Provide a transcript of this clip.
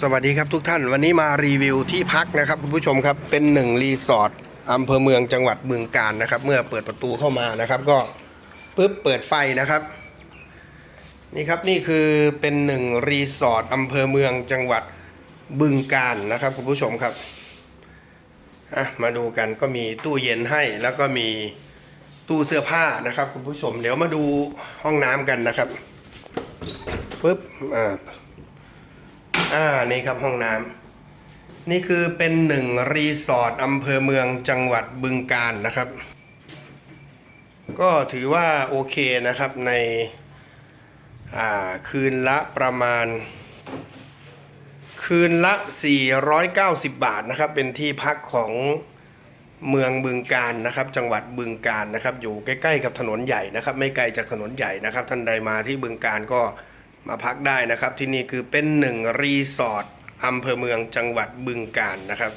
สวัสดีครับทุกท่านวันนี้มารีวิวที่พักนะครับคุณผู้ชมครับเป็นหนึ่งรีสอร์ทอำเภอเมืองจังหวัดบึงกาฬนะครับ เมื่อเปิดประตูเข้ามานะครับ ก็ปึ๊บเปิดไฟนะครับ นี่ครับนี่คือเป็นหนึ่งรีสอร์ทอำเภอเมืองจังหวัดบึงกาฬนะครับคุณผู้ชมครับอะมาดูกันก็มีตู้เย็นให้แล้วก็มีตู้เสื้อผ้านะครับคุณผู้ชม เดี๋ยวมาดูห้องน้ำกันนะครับปึ๊บอ่า อ่านี่ครับห้องน้ำนี่คือเป็นหนึ่งรีสอร์ทอำเภอเมืองจังหวัดบึงกาฬนะครับ ก็ถือว่าโอเคนะครับในคืนละประมาณ คืนละ 490 บาทนะครับ เป็นที่พักของเมืองบึงการนะครับ จังหวัดบึงการนะครับ อยู่ใกล้ ๆ กับถนนใหญ่นะครับ ไม่ไกลจากถนนใหญ่นะครับ ท่านใดมาที่บึงการก็ มาพักได้นะครับ ที่นี่คือเป็นหนึ่งรีสอร์ทอำเภอเมืองจังหวัดบึงกาฬนะครับ